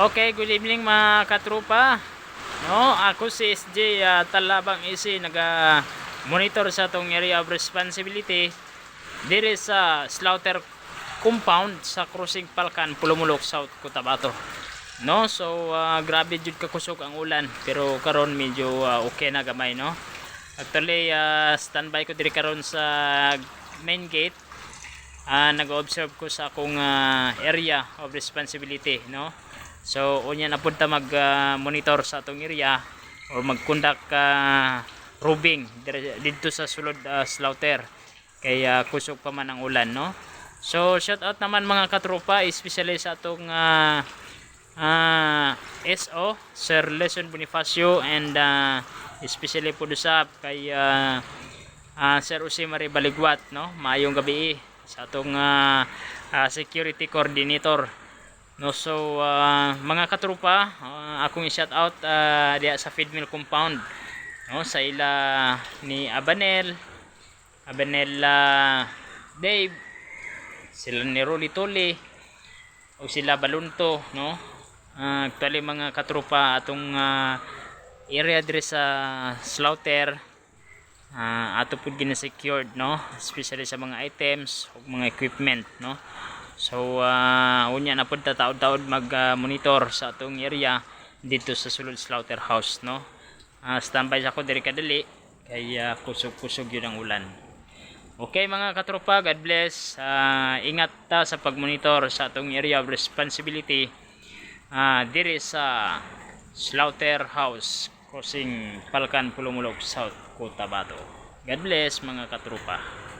Okay, good evening mga katrupa. No, ako si SJ uh, Talabang Isi naga monitor sa tong area of responsibility dire sa slaughter compound sa Crossing Palkan, Pulumulok, South Cotabato. No, so ah, grabe jud ka kusog ang ulan pero karon medyo ah, okay na gamay no. Actually, ah, standby ko diri karon sa main gate ah nag-observe ko sa akong ah, area of responsibility no so unya na punta mag ah, monitor sa atong area or mag-conduct ka roving dire- dito sa sulod ah, slaughter. Kaya kusog pa man ang ulan no? So shout out naman mga katropa especially sa atong ah, ah, SO Sir Leson Bonifacio and ah, especially po sa kay ah, ah, Sir Usimari Baligwat no? Maayong gabi sa atong ah, ah, security coordinator no so ah, mga katrupa ah, akong i-shout out ah, diya sa feed mill compound no sa ila ni Abanel Abanel ah, Dave sila ni Rolly Toli o sila Balunto no. Ah, actually mga katrupa atong ah, area dire sa slaughter ah ato pud gina-secured no especially sa mga items ug mga equipment no so ah, unya na pud ta taud-taud mag-monitor sa atong area dito sa sulod slaughterhouse no Ah, standby ako diri kadali kay ah, kusog-kusog yun ang ulan Okay mga katropa, God bless. Ah, ingat ta sa pagmonitor sa atong area of responsibility ah diri sa Slaughterhouse crossing Palkan Pulumulok South Cotabato. God bless mga katropa.